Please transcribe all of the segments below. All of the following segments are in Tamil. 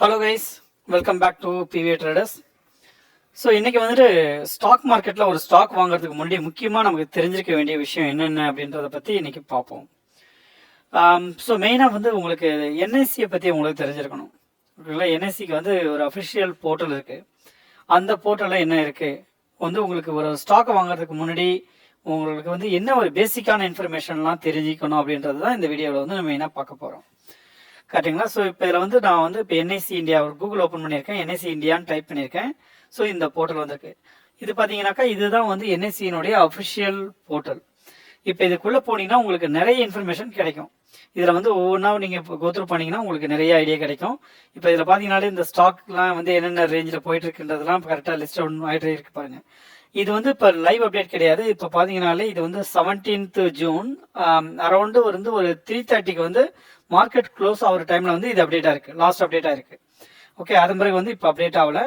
Hello guys welcome back to PV traders so இன்றைக்கி வந்துட்டு ஸ்டாக் மார்க்கெட்டில் ஒரு ஸ்டாக் வாங்குறதுக்கு முன்னாடி முக்கியமாக நமக்கு தெரிஞ்சிருக்க வேண்டிய விஷயம் என்னென்ன அப்படின்றத பற்றி இன்னைக்கு பார்ப்போம். Um, ஸோ மெயினாக வந்து உங்களுக்கு என்எஸ்சியை பற்றி உங்களுக்கு தெரிஞ்சிருக்கணும். ஓகேங்களா என்எஸ்சிக்கு வந்து ஒரு அஃபிஷியல் போர்ட்டல் இருக்குது அந்த போர்ட்டலில் என்ன இருக்குது வந்து உங்களுக்கு ஒரு ஸ்டாக்கை வாங்குறதுக்கு முன்னாடி உங்களுக்கு வந்து என்ன ஒரு பேசிக்கான இன்ஃபர்மேஷன்லாம் தெரிஞ்சுக்கணும் அப்படின்றது தான் இந்த வீடியோவில் வந்து நம்ம மெயினாக பார்க்க போகிறோம் கரெக்டுங்களா ஸோ இப்போ இதில் வந்து நான் வந்து இப்போ என்ஐசி இந்தியா ஒரு கூகுள் ஓப்பன் பண்ணியிருக்கேன். என்ஐசி இந்தியான்னு டைப் பண்ணியிருக்கேன். ஸோ இந்த போர்ட்டல் வந்திருக்கு. இது பார்த்தீங்கன்னாக்கா இதுதான் வந்து என்ஐசியினுடைய அஃபிஷியல் போர்ட்டல் இப்போ இதுக்குள்ளே போனீங்கன்னா உங்களுக்கு நிறைய இன்ஃபர்மேஷன் கிடைக்கும். இதில் வந்து ஒவ்வொன்றா நீங்கள் இப்போ கோத்ரூ பண்ணிங்கன்னா உங்களுக்கு நிறைய ஐடியா கிடைக்கும். இப்போ இதில் பார்த்தீங்கன்னாலே இந்த ஸ்டாக்லாம் வந்து என்னென்ன ரேஞ்சில் போயிட்டுருக்குன்றதெல்லாம் கரெக்டாக லிஸ்ட் ஒன்று ஆகிட்டு இருக்கு பாருங்க. இது வந்து இப்போ லைவ் அப்டேட் கிடையாது. இப்போ பார்த்தீங்கனாலே இது வந்து செவன்டீன்த் ஜூன் அரௌண்டு வந்து ஒரு த்ரீ தேர்ட்டிக்கு வந்து மார்க்கெட் க்ளோஸ் ஆகிற டைமில் வந்து இது அப்டேட்டாக இருக்குது லாஸ்ட் அப்டேட்டாக இருக்குது ஓகே அதன் பிறகு வந்து இப்போ அப்டேட் ஆகல.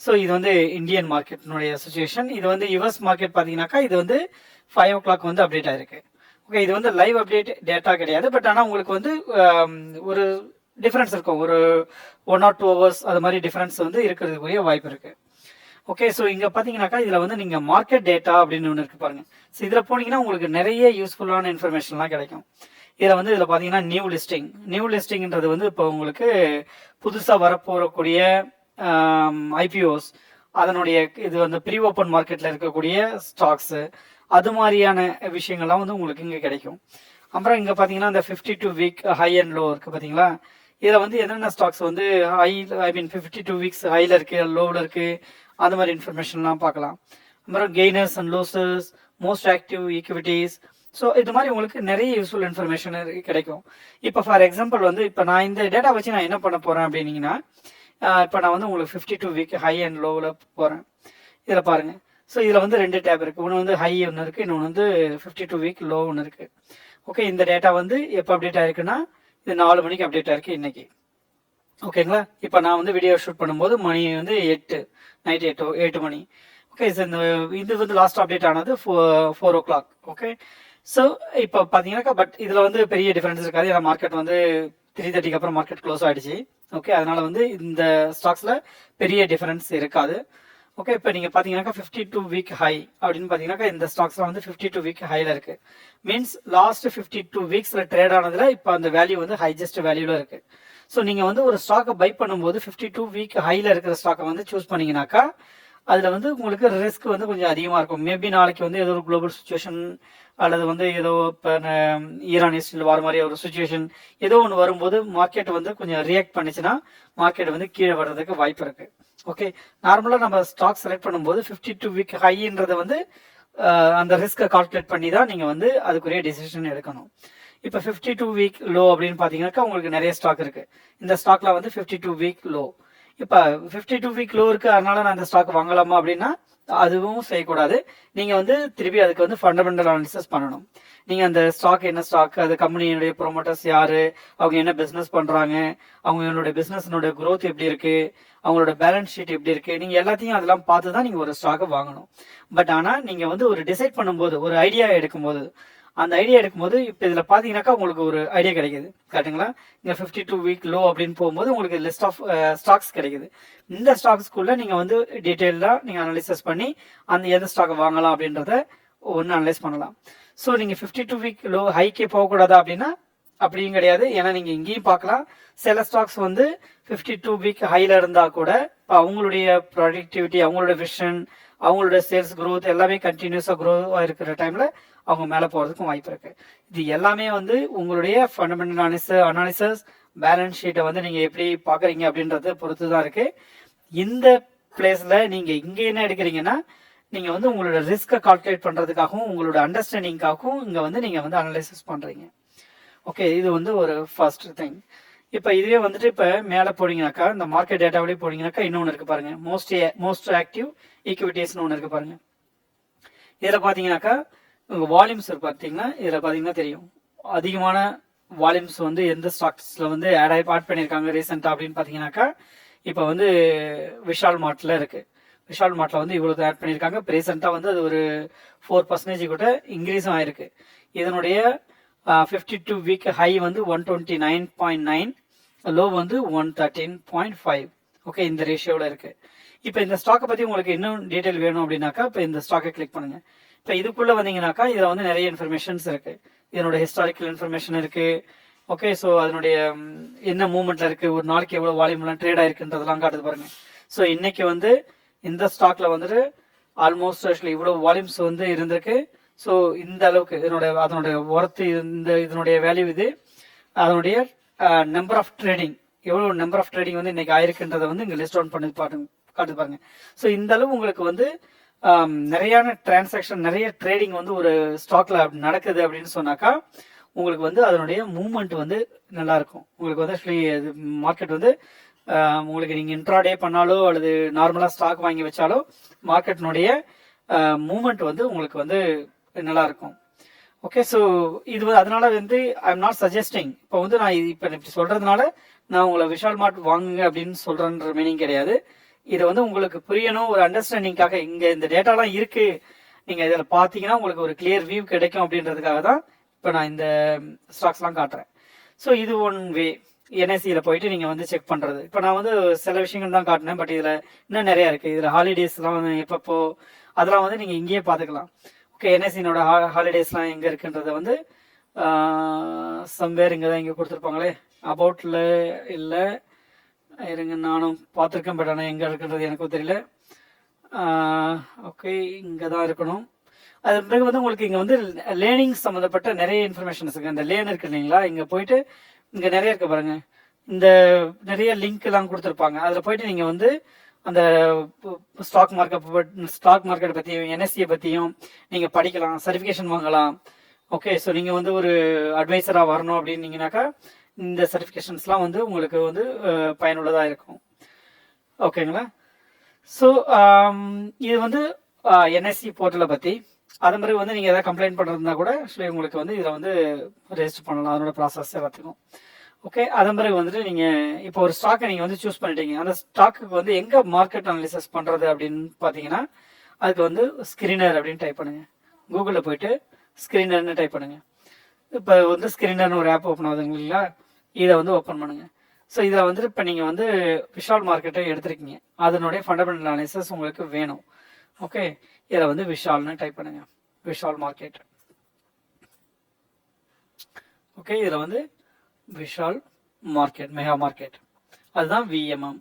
ஸோ இது வந்து இந்தியன் மார்க்கெட்னுடைய சுச்சுவேஷன் இது வந்து யுஎஸ் மார்க்கெட் பார்த்தீங்கன்னாக்கா இது வந்து ஃபைவ் ஓ கிளாக் வந்து அப்டேட் ஆயிருக்கு ஓகே இது வந்து லைவ் அப்டேட் டேட்டா கிடையாது. பட் ஆனால் உங்களுக்கு வந்து um, ஒரு டிஃப்ரென்ஸ் இருக்கும். ஒரு ஒன் ஆர் டூ ஹவர்ஸ் அது மாதிரி டிஃப்ரென்ஸ் வந்து இருக்கிறதுக்குரிய வாய்ப்பு இருக்குது ஓகே ஸோ இங்கே பார்த்தீங்கன்னாக்கா இதில் வந்து நீங்கள் மார்க்கெட் டேட்டா அப்படின்னு ஒன்று இருக்குது பாருங்க. ஸோ இதில் போனீங்கன்னா உங்களுக்கு நிறைய யூஸ்ஃபுல்லான இன்ஃபர்மேஷன்லாம் கிடைக்கும். இதில் வந்து இதில் பார்த்தீங்கன்னா நியூ லிஸ்டிங் நியூ லிஸ்டிங்ன்றது வந்து இப்போ உங்களுக்கு புதுசாக வரப்போகக்கூடிய ஐபிஓஸ் அதனுடைய இது வந்து ப்ரீ ஓப்பன் மார்க்கெட்டில் இருக்கக்கூடிய ஸ்டாக்ஸு அது மாதிரியான விஷயங்கள்லாம் வந்து உங்களுக்கு இங்கே கிடைக்கும். அப்புறம் இங்கே பார்த்தீங்கன்னா இந்த fifty two week high and low இருக்குது பார்த்தீங்களா இதில் வந்து என்னென்ன ஸ்டாக்ஸ் வந்து high I mean fifty two weeks ஹையில் இருக்குது லோவில் இருக்குது அது மாதிரி இன்ஃபர்மேஷன்லாம் பார்க்கலாம். அப்புறம் gainers and losers most active equities so இது மாதிரி உங்களுக்கு நிறைய யூஸ்ஃபுல் இன்ஃபர்மேஷன் கிடைக்கும். இப்போ ஃபார் எக்ஸாம்பிள் வந்து இப்போ நான் இந்த டேட்டா வச்சு நான் என்ன பண்ண போகிறேன் அப்படின்னீங்கன்னா இப்போ நான் வந்து உங்களுக்கு fifty two week high and லோவில் போகிறேன் இதில் பாருங்கள் ஸோ இதில் வந்து ரெண்டு டேப் இருக்குது ஒன்று வந்து ஹை ஒன்று இருக்குது இன்னொன்று வந்து ஃபிஃப்டி டூ வீக் லோ ஒன்று இருக்குது ஓகே இந்த டேட்டா வந்து எப்போ அப்டேட் ஆயிருக்குன்னா இது நாலு மணிக்கு அப்டேட் ஆயிருக்கு இன்னைக்கு. ஓகேங்களா இப்போ நான் வந்து வீடியோ ஷூட் பண்ணும்போது மணி வந்து எட்டு நைட் எட்டு எட்டு மணி. ஓகே இந்த இது வந்து லாஸ்ட் அப்டேட் ஆனது four four o'clock okay so இப்போ பார்த்தீங்கன்னாக்கா பட் இதில் வந்து பெரிய டிஃப்ரென்ஸ் இருக்காது. ஏன்னா மார்க்கெட் வந்து த்ரீ தேர்ட்டிக்கு அப்புறம் மார்க்கெட் க்ளோஸ் ஆகிடுச்சு ஓகே அதனால வந்து இந்த ஸ்டாக்ஸில் பெரிய டிஃபரன்ஸ் இருக்காது. ஓகே இப்போ நீங்கள் பார்த்தீங்கன்னாக்கா ஃபிஃப்டி டூ வீக் ஹை அப்படின்னு பார்த்தீங்கன்னாக்கா இந்த ஸ்டாக்ஸ்லாம் வந்து ஃபிஃப்டி டூ வீக் ஹையில் இருக்குது மீன்ஸ் லாஸ்ட் ஃபிஃப்டி டூ வீக்ஸில் ட்ரேட் ஆனதில் இப்போ அந்த வேல்யூ வந்து ஹைஜஸ்ட் வேல்யூவில் இருக்குது ஸோ நீங்கள் வந்து ஒரு ஸ்டாக்கை பை பண்ணும்போது ஃபிஃப்டி டூ வீக் ஹையில் இருக்கிற ஸ்டாக்கை வந்து சூஸ் பண்ணீங்கன்னாக்கா அதில் வந்து உங்களுக்கு ரிஸ்க் வந்து கொஞ்சம் அதிகமாக இருக்கும். மேபி நாளைக்கு வந்து ஏதோ ஒரு குளோபல் சுச்சுவேஷன் அல்லது வந்து ஏதோ இப்போ ஈரான் இஸ்ரேல் வர மாதிரி ஒரு சுச்சுவேஷன் ஏதோ ஒன்று வரும்போது மார்க்கெட் வந்து கொஞ்சம் ரியாக்ட் பண்ணிச்சுன்னா மார்க்கெட் வந்து கீழே வர்றதுக்கு வாய்ப்பு இருக்கு. ஓகே நார்மலாக நம்ம ஸ்டாக் செலக்ட் பண்ணும்போது ஃபிஃப்டி டூ வீக் ஹைன்றதை வந்து அந்த ரிஸ்க்கை கால்குலேட் பண்ணி தான் நீங்கள் வந்து அதுக்குரிய டெசிஷன் எடுக்கணும். இப்போ ஃபிஃப்டி டூ வீக் லோ அப்படின்னு பார்த்தீங்கன்னாக்கா உங்களுக்கு நிறைய ஸ்டாக் இருக்குது இந்த ஸ்டாக்ல வந்து ஃபிஃப்டி டூ வீக் லோ இப்போ ஃபிஃப்டி டூ வீக் லோ இருக்கு அதனால நான் இந்த ஸ்டாக் வாங்கலாமா அப்படின்னா அதுவும் செய்யக்கூடாது. நீங்கள் வந்து திருப்பி அதுக்கு வந்து ஃபண்டமெண்டல் அனாலிசிஸ் பண்ணணும். நீங்க அந்த ஸ்டாக் என்ன ஸ்டாக் அது கம்பெனியுடைய ப்ரொமோட்டர்ஸ் யாரு அவங்க என்ன பிசினஸ் பண்றாங்க என்னுடைய பிஸ்னஸ்னுடைய க்ரோத் எப்படி இருக்கு அவங்களோட பேலன்ஸ் ஷீட் எப்படி இருக்கு நீங்க எல்லாத்தையும் அதெல்லாம் பார்த்து தான் நீங்க ஒரு ஸ்டாக்கை வாங்கணும். பட் ஆனால் நீங்க வந்து ஒரு டிசைட் பண்ணும்போது ஒரு ஐடியா எடுக்கும்போது அந்த ஐடியா எடுக்கும்போது இப்போ இதில் பார்த்தீங்கன்னாக்கா உங்களுக்கு ஒரு ஐடியா கிடைக்குது. கரெக்டுங்களா இங்கே ஃபிஃப்டி டூ வீக் லோ அப்படின்னு போகும்போது உங்களுக்கு லிஸ்ட் ஆஃப் ஸ்டாக்ஸ் கிடைக்குது. இந்த ஸ்டாக்ஸ்க்குள்ளே நீங்கள் வந்து டீட்டெயிலாக நீங்கள் அனலைசஸ் பண்ணி அந்த எந்த ஸ்டாக்கை வாங்கலாம் அப்படின்றத ஒன்று அனலைஸ் பண்ணலாம். ஸோ நீங்கள் ஃபிஃப்டி டூ வீக் லோ ஹைக்கே போகக்கூடாதா அப்படின்னா அப்படியும் கிடையாது. ஏன்னா நீங்கள் இங்கேயும் பார்க்கலாம். சில ஸ்டாக்ஸ் வந்து ஃபிஃப்டி டூ வீக் ஹையில் இருந்தால் கூட அவங்களுடைய ப்ரொடக்டிவிட்டி அவங்களோட விஷன் அவங்களோட சேல்ஸ் க்ரோத் எல்லாமே கண்டினியூஸாக க்ரோவாக இருக்கிற டைமில் அவங்க மேலே போகிறதுக்கும் வாய்ப்பு இருக்கு. இது எல்லாமே வந்து உங்களுடைய ஃபண்டமெண்டல் அனாலிச அனாலிசஸ் பேலன்ஸ் ஷீட்டை வந்து நீங்கள் எப்படி பார்க்குறீங்க அப்படின்றத பொறுத்து தான் இருக்கு. இந்த பிளேஸில் நீங்கள் இங்கே என்ன எடுக்கிறீங்கன்னா நீங்கள் வந்து உங்களோட ரிஸ்க்கை கால்குலேட் பண்ணுறதுக்காகவும் உங்களோட அண்டர்ஸ்டாண்டிங்காகவும் இங்கே வந்து நீங்கள் வந்து அனலைசிஸ் பண்ணுறீங்க ஓகே இது வந்து ஒரு ஃபர்ஸ்ட் திங் இப்போ இதுவே வந்துட்டு இப்போ மேலே போனீங்கன்னாக்கா இந்த மார்க்கெட் டேட்டாவிலே போனீங்கன்னாக்கா இன்னொன்று இருக்குது பாருங்கள் மோஸ்ட் மோஸ்ட் ஆக்டிவ் ஈக்விட்டிஸ்னு ஒன்று இருக்குது பாருங்கள் இதில் பார்த்தீங்கன்னாக்கா வால்யூம்ஸ் பார்த்தீங்கன்னா இதில் பார்த்தீங்கன்னா தெரியும். அதிகமான வால்யூம்ஸ் வந்து எந்த ஸ்டாக்ஸில் வந்து ஆட் ஆகி ஆட் பண்ணியிருக்காங்க ரீசெண்டாக அப்படின்னு பார்த்தீங்கன்னாக்கா இப்போ வந்து விஷால் மார்ட்டில் இருக்குது விஷால் மார்ட்டில் வந்து இவ்வளோ ஆட் பண்ணியிருக்காங்க. இப்போ ரீசெண்டாக வந்து அது ஒரு ஃபோர் பர்சன்டேஜ் கூட இன்க்ரீஸும் ஆயிருக்கு இதனுடைய ஃபிஃப்டி டூ வீக் ஹை வந்து one twenty nine point nine low வந்து one thirteen point five okay இந்த ரேஷியோவில் இருக்குது இப்போ இந்த ஸ்டாக்கை பற்றி உங்களுக்கு இன்னும் டீட்டெயில் வேணும் அப்படின்னாக்கா இப்போ இந்த ஸ்டாக்கை கிளிக் பண்ணுங்கள் இப்போ இதுக்குள்ளே வந்தீங்கன்னாக்கா இதில் வந்து நிறைய இன்ஃபர்மேஷன்ஸ் இருக்குது இதனோட ஹிஸ்டாரிக்கல் இன்ஃபர்மேஷன் இருக்குது ஓகே ஸோ அதனுடைய என்ன மூமெண்ட்டில் இருக்குது ஒரு நாளைக்கு எவ்வளோ வால்யூம்லாம் ட்ரேட் ஆயிருக்குன்றதெல்லாம் காட்டுது பாருங்க. ஸோ இன்னைக்கு வந்து இந்த ஸ்டாக்ல வந்துட்டு ஆல்மோஸ்ட் ஆக்சுவலி இவ்வளோ வால்யூம்ஸ் வந்து இருந்திருக்கு. ஸோ இந்த அளவுக்கு இதனுடைய அதனுடைய ஒர்த்து இந்த இதனுடைய வேல்யூ இது அதனுடைய நம்பர் ஆஃப் ட்ரேடிங் எவ்வளோ நம்பர் ஆஃப் ட்ரேடிங் வந்து இன்னைக்கு ஆயிருக்குன்றதை வந்து இங்கே லிஸ்ட் அவுட் பண்ணி பாருங்க காட்டு பாருங்க. ஸோ இந்த அளவு உங்களுக்கு வந்து நிறையான டிரான்சாக்ஷன் நிறைய ட்ரேடிங் வந்து ஒரு ஸ்டாக்ல நடக்குது அப்படின்னு சொன்னாக்கா உங்களுக்கு வந்து அதனுடைய மூவ்மெண்ட் வந்து நல்லா இருக்கும். உங்களுக்கு வந்து ஆக்சுவலி மார்க்கெட் வந்து உங்களுக்கு நீங்கள் இன்ட்ராடே பண்ணாலோ அல்லது நார்மலாக ஸ்டாக் வாங்கி வச்சாலோ மார்க்கெட்டினுடைய மூமெண்ட் வந்து உங்களுக்கு வந்து நல்லா இருக்கும். ஓகே ஸோ இது வந்து அதனால வந்து ஐ எம் நாட் சஜஸ்டிங் இப்போ வந்து நான் இப்போ இப்படி சொல்றதுனால நான் உங்களை விஷால் மார்ட் வாங்குங்க அப்படின்னு சொல்றேன்ற மீனிங் கிடையாது. இது வந்து உங்களுக்கு புரியணும் ஒரு அண்டர்ஸ்டாண்டிங்காக இங்க இந்த டேட்டாலாம் இருக்கு. நீங்க இதில் பார்த்தீங்கன்னா உங்களுக்கு ஒரு கிளியர் வியூ கிடைக்கும் அப்படின்றதுக்காக தான் இப்போ நான் இந்த ஸ்டாக்ஸ்லாம் காட்டுறேன். ஸோ இது ஒன் வே என்எஸ்சியில் போயிட்டு நீங்கள் வந்து செக் பண்ணுறது இப்போ நான் வந்து சில விஷயங்கள் தான் காட்டினேன் பட் இதில் இன்னும் நிறையா இருக்குது இதில் ஹாலிடேஸ்லாம் வந்து எப்பப்போ அதெல்லாம் வந்து நீங்கள் இங்கேயே பார்த்துக்கலாம். ஓகே என்எஸ்சினோட ஹாலிடேஸ்லாம் எங்கே இருக்குன்றத வந்து சம்வேர் இங்கே தான் இங்கே கொடுத்துருப்பாங்களே. அபவுட்டில் இல்லை இருங்க நானும் பார்த்துருக்கேன் பட் ஆனால் எங்கே இருக்குன்றது எனக்கும் தெரியல. ஓகே இங்கே தான் இருக்கணும். அது பிறகு வந்து உங்களுக்கு இங்கே வந்து லேர்னிங் சம்மந்தப்பட்ட நிறைய இன்ஃபர்மேஷன்ஸ் இருக்குது அந்த லேர்ன் இருக்கு இல்லைங்களா? இங்கே போயிட்டு இங்கே நிறைய இருக்குது பாருங்க. இந்த நிறைய லிங்க்லாம் கொடுத்துருப்பாங்க. அதில் போயிட்டு நீங்கள் வந்து அந்த ஸ்டாக் மார்க்கெட் ஸ்டாக் மார்க்கெட் பற்றியும் என்எஸ்சியை பற்றியும் நீங்கள் படிக்கலாம் சர்டிஃபிகேஷன் வாங்கலாம். ஓகே ஸோ நீங்கள் வந்து ஒரு அட்வைசராக வரணும் அப்படின்னீங்கனாக்கா இந்த சர்டிஃபிகேஷன்ஸ்லாம் வந்து உங்களுக்கு வந்து பயனுள்ளதாக இருக்கும். ஓகேங்களா? ஸோ um, இது வந்து என்எஸ்சி போர்ட்டலை பற்றி அது மாதிரி வந்து நீங்கள் எதாவது கம்ப்ளைண்ட் பண்ணுறதுனா கூட ஆக்சுவலி உங்களுக்கு வந்து இதில் வந்து ரெஜிஸ்டர் பண்ணலாம். அதனோட ப்ராசஸ் எல்லாத்துக்கும். ஓகே அதன் பிறகு வந்துட்டு நீங்கள் இப்போ ஒரு ஸ்டாக்கை நீங்கள் வந்து சூஸ் பண்ணிட்டீங்க. அந்த ஸ்டாக்குக்கு வந்து எங்கே மார்க்கெட் அனாலிசிஸ் பண்ணுறது அப்படின்னு பார்த்தீங்கன்னா அதுக்கு வந்து ஸ்க்ரீனர் அப்படின்னு டைப் பண்ணுங்கள் கூகுளில் போயிட்டு ஸ்க்ரீனர்னு டைப் பண்ணுங்கள் இப்போ வந்து ஸ்க்ரீனர்னு ஒரு ஆப் ஓப்பன் ஆகுதுங்க இல்லைங்களா? இதை வந்து ஓப்பன் பண்ணுங்கள் ஸோ இதில் வந்துட்டு இப்போ நீங்கள் வந்து விஷால் மார்க்கெட்டை எடுத்திருக்கீங்க. அதனுடைய ஃபண்டமெண்டல் அனாலிசிஸ் உங்களுக்கு வேணும். ஓகே இதில் வந்து விஷால்னு டைப் பண்ணுங்கள் விஷால் மார்க்கெட் ஓகே இதில் வந்து விஷால் மார்க்கெட் மெகா மார்க்கெட் அதுதான் விஎம்எம்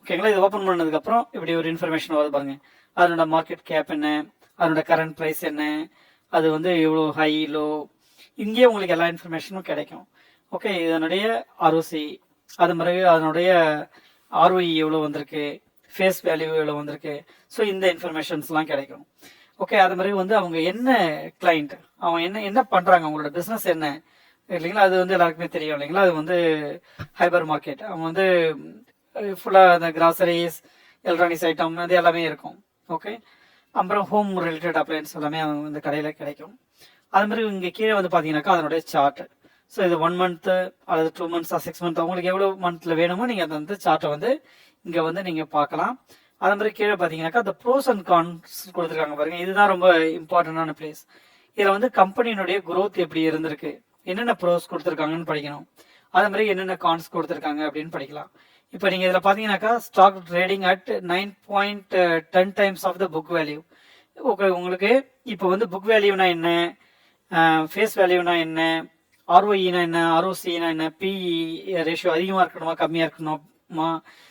ஓகேங்களா இது ஓப்பன் பண்ணதுக்கப்புறம் இப்படி ஒரு இன்ஃபர்மேஷன் வருது பாருங்க. அதனோட மார்க்கெட் கேப் என்ன? அதனோட கரண்ட் ப்ரைஸ் என்ன? அது வந்து எவ்வளோ ஹை லோ இங்கேயே உங்களுக்கு எல்லா இன்ஃபர்மேஷனும் கிடைக்கும். ஓகே இதனுடைய ஆர்ஓசி அது பிறகு அதனுடைய ஆர்ஓஇ எவ்வளோ வந்திருக்கு ஃபேஸ் வேல்யூ எவ்வளோ வந்திருக்கு ஸோ இந்த இன்ஃபர்மேஷன்ஸ்லாம் கிடைக்கும். ஓகே அது மாதிரி வந்து அவங்க என்ன கிளைண்ட் அவங்க என்ன என்ன பண்ணுறாங்க அவங்களோட பிஸ்னஸ் என்ன இல்லைங்களா? அது வந்து எல்லாருக்குமே தெரியும் இல்லைங்களா? அது வந்து ஹைபர் மார்க்கெட் அவங்க வந்து ஃபுல்லாக அந்த கிராசரிஸ் எலக்ட்ரானிக்ஸ் ஐட்டம் அது எல்லாமே இருக்கும். ஓகே அப்புறம் ஹோம் ரிலேட்டட் அப்ளையன்ஸ் எல்லாமே அவங்க இந்த கடையில் கிடைக்கும். அது மாதிரி இங்கே கீழே வந்து பார்த்தீங்கன்னாக்கா அதனுடைய சார்ட் ஸோ இது ஒன் மந்த்து அல்லது டூ மந்த்ஸா சிக்ஸ் மந்த் உங்களுக்கு எவ்வளோ மந்த்தில் வேணுமோ நீங்கள் அதை வந்து சார்ட்டை வந்து இங்கே வந்து நீங்கள் பார்க்கலாம். அதே மாதிரி கீழே பார்த்தீங்கன்னாக்கா அந்த ப்ரோஸ் அண்ட் கான்ஸ் கொடுத்துருக்காங்க பாருங்கள் இதுதான் ரொம்ப இம்பார்ட்டண்டான பிளேஸ் இதில் வந்து கம்பெனியினுடைய குரோத் எப்படி இருந்திருக்கு? என்னென்ன ப்ரோஸ் கொடுத்துருக்காங்கன்னு படிக்கணும். அது மாதிரி என்னென்ன கான்ஸ் கொடுத்துருக்காங்க அப்படின்னு படிக்கலாம். இப்போ நீங்கள் இதில் பார்த்தீங்கன்னாக்கா stock trading at nine point ten times of the book value okay உங்களுக்கு இப்போ வந்து புக் வேல்யூனா என்ன? ஃபேஸ் வேல்யூனா என்ன? ஆர்ஓஇனா என்ன ஆர்ஓசினா என்ன பிஇ ரேஷியோ அதிகமாக இருக்கணுமா கம்மியாக இருக்கணுமா?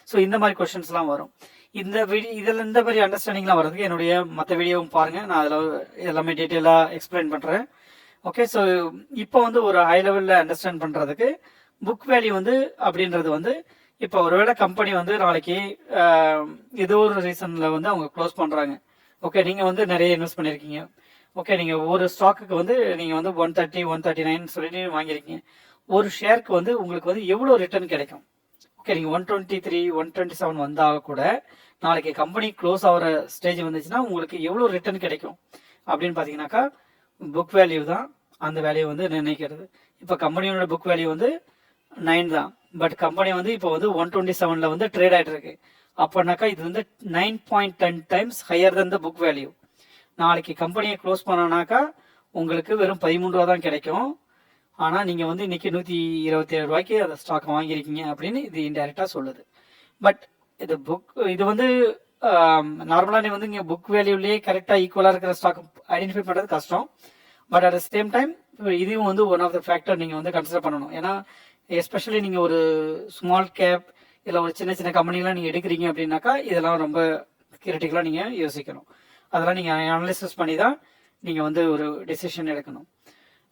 ஸோ இந்த மாதிரி கொஷின்ஸ்லாம் வரும். இந்த வீடியோ இதில் இந்த மாதிரி அண்டர்ஸ்டாண்டிங்லாம் வர்றதுக்கு என்னுடைய மற்ற வீடியோவும் பாருங்கள் நான் அதில் எல்லாமே டீட்டெயிலாக எக்ஸ்பிளைன் பண்ணுறேன் ஓகே ஸோ இப்போ வந்து ஒரு ஹை லெவலில் அண்டர்ஸ்டாண்ட் பண்ணுறதுக்கு புக் வேல்யூ வந்து அப்படின்றது வந்து இப்போ ஒருவேளை கம்பெனி வந்து நாளைக்கு ஏதோ ஒரு ரீசனில் வந்து அவங்க க்ளோஸ் பண்ணுறாங்க ஓகே நீங்கள் வந்து நிறைய இன்வெஸ்ட் பண்ணியிருக்கீங்க ஓகே நீங்கள் ஒரு ஸ்டாக்குக்கு வந்து நீங்கள் வந்து one thirty one thirty nine சொல்லிட்டு வாங்கியிருக்கீங்க. ஒரு ஷேருக்கு வந்து உங்களுக்கு வந்து எவ்வளோ ரிட்டர்ன் கிடைக்கும்? ஓகே நீங்கள் one twenty three one twenty seven வந்தால் கூட நாளைக்கு கம்பெனி க்ளோஸ் ஆகிற ஸ்டேஜ் வந்துச்சுன்னா உங்களுக்கு எவ்வளோ ரிட்டர்ன் கிடைக்கும்? அப்படின்னு பார்த்தீங்கன்னாக்கா புக் வேல்யூ தான். அந்த வேல்யூ வந்து நிர்ணயிக்கிறது. இப்போ கம்பெனியோட புக் வேல்யூ வந்து நைன் தான். பட் கம்பெனி வந்து இப்போ வந்து ஒன் டுவெண்ட்டி செவனில் வந்து ட்ரேட் ஆகிட்டு இருக்கு அப்படின்னாக்கா இது வந்து nine point ten times higher than the book value நாளைக்கு கம்பெனியை க்ளோஸ் பண்ணனாக்கா உங்களுக்கு வெறும் பதிமூணு ரூபா தான் கிடைக்கும். ஆனால் நீங்கள் வந்து இன்னைக்கு நூற்றி இருபத்தி ஏழு ரூபாய்க்கு அந்த ஸ்டாக் வாங்கியிருக்கீங்க அப்படின்னு இது இன்டெரக்டாக சொல்லுது. பட் இது புக் இது வந்து நார்மலாக நீ வந்து இங்கே புக் வேல்யூலேயே கரெக்டாக ஈக்குவலாக இருக்கிற ஸ்டாக் ஐடென்டிஃபை பண்ணுறது கஷ்டம். But at the same time இதுவும் வந்து ஒன் ஆஃப் த ஃபேக்டர் நீங்கள் வந்து கன்சிடர் பண்ணணும். ஏன்னா எஸ்பெஷலி நீங்கள் ஒரு ஸ்மால் கேப் இல்லை ஒரு சின்ன சின்ன கம்பெனிலாம் நீங்கள் எடுக்கிறீங்க அப்படின்னாக்கா இதெல்லாம் ரொம்ப கிரிட்டிக்கலாக நீங்கள் யோசிக்கணும். அதெல்லாம் நீங்கள் அனலிசிஸ் பண்ணி தான் நீங்கள் வந்து ஒரு டெசிஷன் எடுக்கணும்.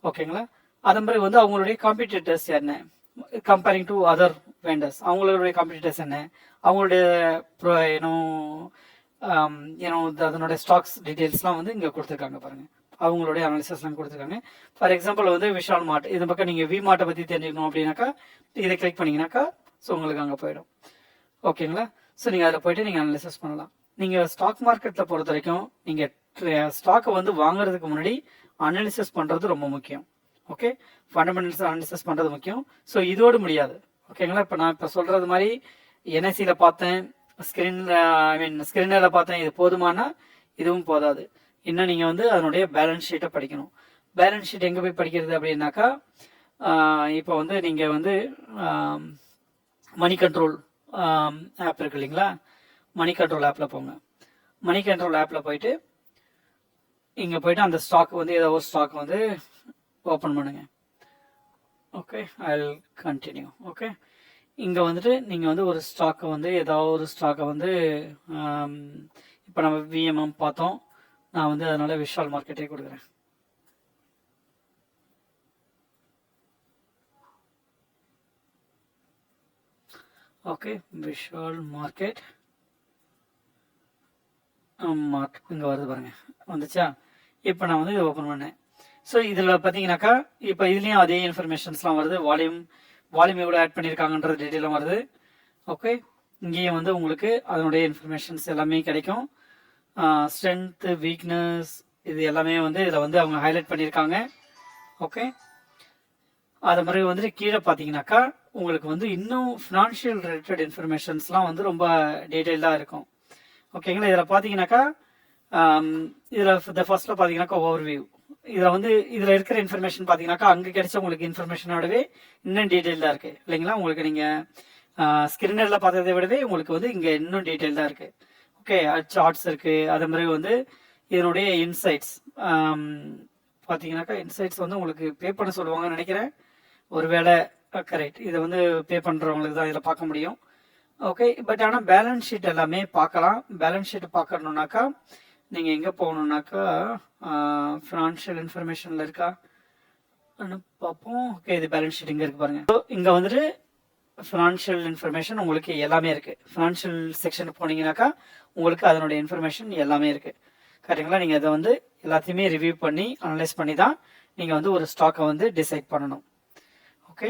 ஓகேங்களா அதன் மாதிரி வந்து அவங்களுடைய காம்படிட்டர்ஸ் என்ன? கம்பேரிங் டு அதர் வெண்டர்ஸ் அவங்களுடைய காம்படிட்டர்ஸ் என்ன? அவங்களுடைய ஏன்னோ ஏன்னோ um, அதனுடைய ஸ்டாக்ஸ் டீட்டெயில்ஸ்லாம் வந்து இங்கே கொடுத்துருக்காங்க பாருங்கள் அவங்களுடைய அனாலிசிஸ்லாம் கொடுத்துருக்காங்க. ஃபார் எக்ஸாம்பிள் வந்து விஷால் மார்ட். இந்த பக்கம் நீங்கள் வி மார்ட்டை பற்றி தெரிஞ்சுக்கணும் அப்படின்னாக்கா இதை கிளிக் பண்ணிங்கனாக்கா ஸோ உங்களுக்கு அங்கே போயிடும். ஓகேங்களா ஸோ நீங்கள் அதில் போயிட்டு நீங்கள் அனலிசிஸ் பண்ணலாம். நீங்கள் ஸ்டாக் மார்க்கெட்டில் பொறுத்த வரைக்கும் நீங்கள் ஸ்டாக்கை வந்து வாங்குறதுக்கு முன்னாடி அனாலிசிஸ் பண்ணுறது ரொம்ப முக்கியம். ஓகே ஃபண்டமெண்டல்ஸ் அனாலிசிஸ் பண்ணுறது முக்கியம். ஸோ இதோடு முடியாது. ஓகேங்களா இப்போ நான் இப்போ சொல்கிறது மாதிரி என்எஸ்சியில் பார்த்தேன். ஸ்க்ரீனில் ஐ மீன் ஸ்க்ரீனில் பார்த்தேன். இது போதுமானா இதுவும் போதாது. இன்னும் நீங்கள் வந்து அதனுடைய பேலன்ஸ் ஷீட்டை படிக்கணும். பேலன்ஸ் ஷீட் எங்கே போய் படிக்கிறது அப்படின்னாக்கா இப்போ வந்து நீங்கள் வந்து மணி கண்ட்ரோல் ஆப் இருக்கு இல்லைங்களா? மணி கண்ட்ரோல் ஆப்பில் போங்க. மணி கண்ட்ரோல் ஆப்பில் போயிட்டு இங்கே போயிட்டு அந்த ஸ்டாக் வந்து ஏதோ ஒரு ஸ்டாக் வந்து ஓப்பன் பண்ணுங்க. ஓகே ஐ கண்டினியூ ஓகே இங்கே வந்துட்டு நீங்கள் வந்து ஒரு ஸ்டாக்கை வந்து ஏதாவது ஒரு ஸ்டாக்கை வந்து இப்போ நம்ம விஎம்எம் பார்த்தோம். நான் வந்து அதனால் விஷால் மார்க்கெட்டே கொடுக்குறேன். ஓகே விஷால் மார்க்கெட் மார்க் இங்கே வருது பாருங்கள் வந்துச்சா? இப்போ நான் வந்து இதை ஓப்பன் பண்ணேன். ஸோ இதில் பார்த்தீங்கன்னாக்கா இப்போ இதுலேயும் அதே இன்ஃபர்மேஷன்ஸ்லாம் வருது. வால்யூம் வால்யூம் எவ்வளோ ஆட் பண்ணியிருக்காங்கன்ற டீட்டெயிலும் வருது. ஓகே இங்கேயும் வந்து உங்களுக்கு அதனுடைய இன்ஃபர்மேஷன்ஸ் எல்லாமே கிடைக்கும். ஸ்ட்ரென்த்து வீக்னஸ் இது எல்லாமே வந்து இதில் வந்து அவங்க ஹைலைட் பண்ணியிருக்காங்க ஓகே அது மாதிரி வந்துட்டு கீழே பார்த்தீங்கன்னாக்கா உங்களுக்கு வந்து இன்னும் ஃபினான்ஷியல் ரிலேட்டட் இன்ஃபர்மேஷன்ஸ்லாம் வந்து ரொம்ப டீட்டெயில்டாக இருக்கும். ஓகேங்களா இதில் பார்த்தீங்கன்னாக்கா இதில் இந்த ஃபர்ஸ்ட்டில் பார்த்தீங்கன்னாக்கா ஓவர் வியூ இதில் வந்து இதில் இருக்கிற இன்ஃபர்மேஷன் பார்த்தீங்கன்னாக்கா அங்கே கிடைச்ச உங்களுக்கு இன்ஃபர்மேஷனோடவே இன்னும் டீட்டெயில்டாக இருக்குது இல்லைங்களா? உங்களுக்கு நீங்கள் ஸ்கிரீனரில் பார்த்ததை விடவே உங்களுக்கு வந்து இங்கே இன்னும் டீட்டெயில்டாக இருக்குது ஓகே சார்ட்ஸ் இருக்குது அதே மாதிரி வந்து இதனுடைய இன்சைட்ஸ் பார்த்தீங்கன்னாக்கா இன்சைட்ஸ் வந்து உங்களுக்கு பே பண்ண சொல்லுவாங்கன்னு நினைக்கிறேன். ஒருவேளை கரெக்ட் இதை வந்து பே பண்ணுறவங்களுக்கு தான் இதில் பார்க்க முடியும். ஓகே பட் ஆனால் பேலன்ஸ் ஷீட் எல்லாமே பார்க்கலாம். பேலன்ஸ் ஷீட் பார்க்கணுன்னாக்கா நீங்கள் எங்கே போகணுன்னாக்கா ஃபினான்ஷியல் இன்ஃபர்மேஷனில் இருக்கா? பார்ப்போம். ஓகே இது பேலன்ஸ் ஷீட் இங்கே இருக்கு பாருங்கள் ஸோ இங்கே வந்துட்டு ஃபினான்ஷியல் இன்ஃபர்மேஷன் உங்களுக்கு எல்லாமே இருக்குது ஃபினான்ஷியல் செக்ஷனுக்கு போனீங்கன்னாக்கா உங்களுக்கு அதனுடைய இன்ஃபர்மேஷன் எல்லாமே இருக்குது கரெக்டுங்களா நீங்கள் அதை வந்து எல்லாத்தையுமே ரிவ்யூ பண்ணி அனலைஸ் பண்ணி தான் நீங்கள் வந்து ஒரு ஸ்டாக்கை வந்து டிசைட் பண்ணணும். ஓகே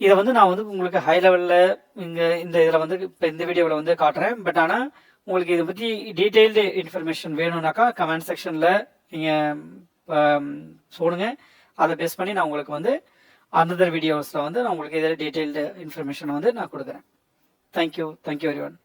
இதை வந்து நான் வந்து உங்களுக்கு ஹை லெவலில் இங்கே இந்த இதில் வந்து இப்போ இந்த வீடியோவில் வந்து காட்டுறேன். பட் ஆனால் உங்களுக்கு இதை பற்றி டீட்டெயில்டு இன்ஃபர்மேஷன் வேணும்னாக்கா கமெண்ட் செக்ஷனில் நீங்கள் சொல்லுங்கள் அதை பேஸ் பண்ணி நான் உங்களுக்கு வந்து அந்தந்த வீடியோஸில் வந்து நான் உங்களுக்கு இதில் டீட்டெயில்டு இன்ஃபர்மேஷன் வந்து நான் கொடுக்குறேன். Thank you thank you very one